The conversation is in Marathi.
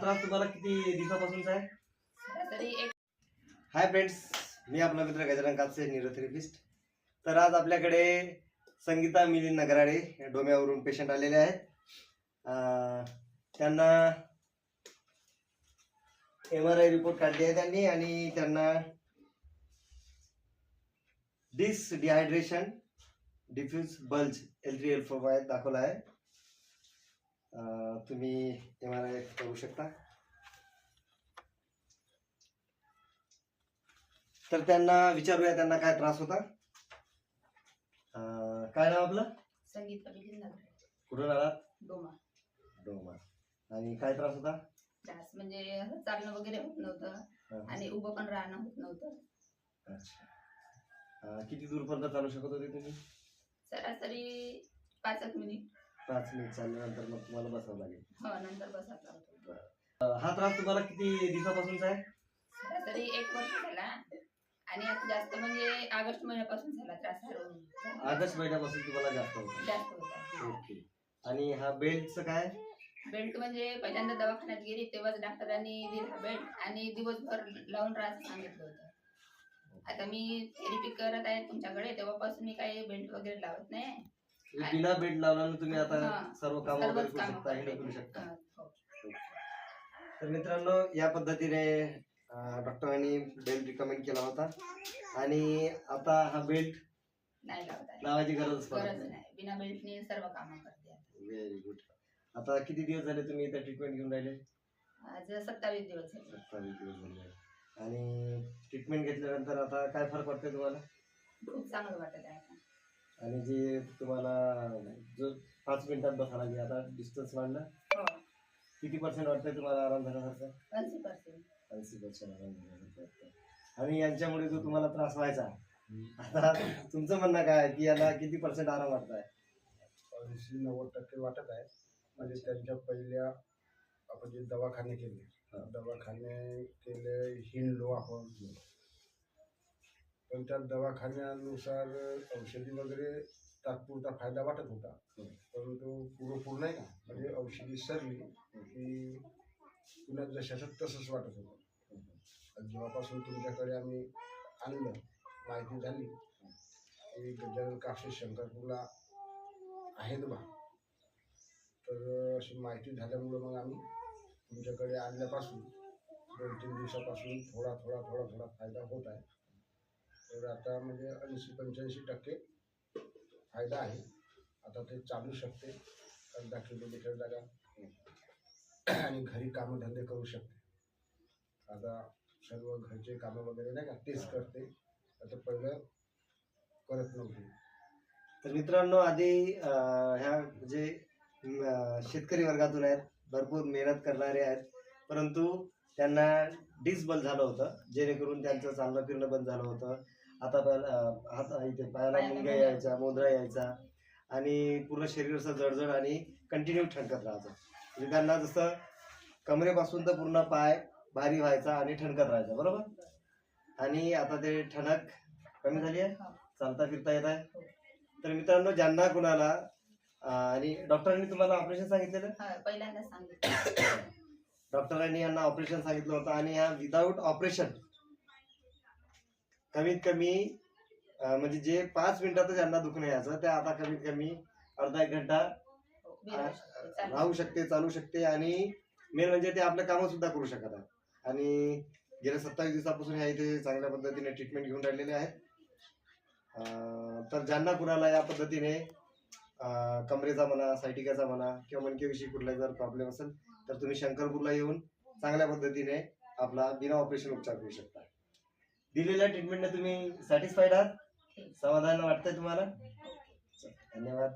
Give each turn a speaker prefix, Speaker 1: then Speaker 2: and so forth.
Speaker 1: त्रास तुम्हाला किती दिवसापासूनचा आहे
Speaker 2: तरी एक
Speaker 1: हाय फ्रेंड्स मी आपला मित्र गजानन कापसे न्यूरोथेरपिस्ट. तर आज आपल्याकडे संगीता मिलिंद नगराडे डोम्यावरून पेशंट आलेले आहेत. त्यांना एम आर आय रिपोर्ट काढली आहे त्यांनी आणि त्यांना disc dehydration diffuse bulge L three L four Y दाखवला आहे. तुम्ही एम आर आय करू शकता. तर त्यांना विचारूया त्यांना काय त्रास होता. काय नाव आपलं?
Speaker 2: संगीत
Speaker 1: कुठून आलात?
Speaker 2: डोमा.
Speaker 1: डोमा. आणि काय त्रास होता?
Speaker 2: जास्त म्हणजे चालणं वगैरे होत नव्हतं. आणि उभं पण राहणं होत नव्हतं.
Speaker 1: अच्छा. किती दूरपर्यंत चालू शकत होते तुम्ही?
Speaker 2: सरासरी पाच एक मिनिट.
Speaker 1: पाच मिनिट चालल्यानंतर मग तुम्हाला बसावं लागेल.
Speaker 2: हो नंतर
Speaker 1: अं, हा त्रास तुम्हाला किती दिवसापासूनचा आहे?
Speaker 2: सरासरी एक वर्ष झाला. आणि आता जास्त म्हणजे ऑगस्ट महिन्यापासून झाला त्रास हळूहळू.
Speaker 1: ऑगस्ट महिन्यापासून तुम्हाला जास्त होता
Speaker 2: जास्त होता
Speaker 1: ओके. आणि हा बेल्टचं काय?
Speaker 2: बेल्ट म्हणजे पहिल्यांदा दवाखान्यात गेली तेव्हाच डॉक्टरांनी दिला बेल्ट आणि दिवसभर लावून राहायचं सांगितलं होतं. आता मी थेरपी करत आहे तुमच्याकडे तेव्हापासून मी काही बेल्ट वगैरे लावत नाही.
Speaker 1: बिना बेल्ट लावल्यानं तुम्ही आता
Speaker 2: हा.
Speaker 1: सर्व काम वगैरे
Speaker 2: सर्वच
Speaker 1: करू
Speaker 2: कामं
Speaker 1: शकता
Speaker 2: करते.
Speaker 1: करू शकता
Speaker 2: हा.
Speaker 1: तर मित्रांनो या पद्धतीने अं, डॉक्टरांनी बेल्ट रिकमेंड केला होता आणि आता हा बेल्ट
Speaker 2: नाही लावत आहे
Speaker 1: लावायची गरज पडत
Speaker 2: गरज
Speaker 1: नाही
Speaker 2: नाही बिना बेल्टने सर्व कामं करते आता.
Speaker 1: व्हेरी गुड आता किती दिवस झाले तुम्ही इथं ट्रीटमेंट घेऊन राहिले
Speaker 2: आज सत्तावीस दिवस झाले
Speaker 1: सत्तावीस दिवस झाले आणि ट्रीटमेंट घेतल्यानंतर आता काय फरक पडतोय तुम्हाला
Speaker 2: खूप चांगलं वाटत आहे आता.
Speaker 1: आणि जे तुम्हाला जो पाच मिनिटात बसायला लागले आता डिस्टन्स वाढलं.
Speaker 2: हो.
Speaker 1: किती पर्सेंट वाटतंय तुम्हाला आराम झाल्यासारखं
Speaker 2: ऐंशी पर्सेंट
Speaker 1: ऐंशी पर्सेंट आराम झाल्यासारखं. आणि यांच्यामुळे जो तुम्हाला त्रास व्हायचा आता तुमचं म्हणणं काय? आहे की याला किती पर्सेंट आराम वाटताय?
Speaker 3: ऐंशी नव्वद टक्के वाटत आहे. म्हणजे त्यांच्या पहिल्या आपण जे दवाखाने केले
Speaker 1: हा.
Speaker 3: दवाखाने केले हिंडलो आपण. पण त्या दवाखान्यानुसार औषधी वगैरे तात्पुरता फायदा वाटत होता. परंतु पुरेपूर नाही का? म्हणजे औषधी सरली की पुन्हा जशाचं तसंच वाटत होतं. जेव्हापासून तुमच्याकडे आम्ही आणलं माहिती झाली की गजानन कापसे शंकरपूरला आहेत बा. तर अशी माहिती झाल्यामुळं मग आम्ही तुमच्याकडे आणल्यापासून दोन तीन दिवसापासून थोडा थोडा थोडा थोडा फायदा होत आहे. तर आता म्हणजे ऐंशी पंच्याऐंशी टक्के फायदा आहे. आता ते चालू शकते. अर्धा किलोमीटर जागा. आणि घरी कामधंदे करू शकते. आता सर्व घरचे कामं वगैरे नाही का तेच करते. आता पहिलं करत नव्हती.
Speaker 1: तर मित्रांनो आधी ह्या जे शेतकरी वर्गातून आहेत भरपूर मेहनत करणारे आहेत. परंतु त्यांना डिसबल झालं होतं. जेणेकरून त्यांचं चालणं फिरणं बंद झालं होतं. आता हात इथे पायाला मुंग्या. यायचा मोंदरा यायचा आणि पूर्ण शरीर असं जळजळ आणि कंटिन्यू ठणकत राहायचं म्हणजे त्यांना जसं कमरेपासून तर पूर्ण पाय भारी व्हायचा आणि ठणकत राहायचा बरोबर आणि आता ते ठणक कमी झाली आहे
Speaker 2: हो.
Speaker 1: चालता फिरता येत आहे. तर मित्रांनो ज्यांना कुणाला आणि डॉक्टरांनी तुम्हाला ऑपरेशन सांगितलेलं
Speaker 2: पहिल्यांदा सांगितलं
Speaker 1: डॉक्टरांनी यांना ऑपरेशन सांगितलं होतं आणि ह्या विदाऊट ऑपरेशन कमीत कमी म्हणजे जे पाच मिनिटातच यांना दुखणं यायचं ते आता कमीत कमी अर्धा एक घंटा. राहू शकते चालू शकते. आणि मेन म्हणजे ते आपलं कामं सुद्धा करू शकत आहेत. आणि गेल्या सत्तावीस दिवसापासून ह्या इथे चांगल्या पद्धतीने ट्रीटमेंट घेऊन राहिलेले आहेत. तर ज्यांना कुणाला या पद्धतीने कमरेचा म्हणा सायटिकाचा म्हणा किंवा मणकेविषयी कुठला जर प्रॉब्लेम असेल तर तुम्ही शंकरपूरला येऊन चांगल्या पद्धतीने आपला बिना ऑपरेशन उपचार करू शकता. दिलेल्या ट्रीटमेंटने तुम्ही सॅटिस्फाईड आहात? समाधान वाटतंय तुम्हाला? धन्यवाद.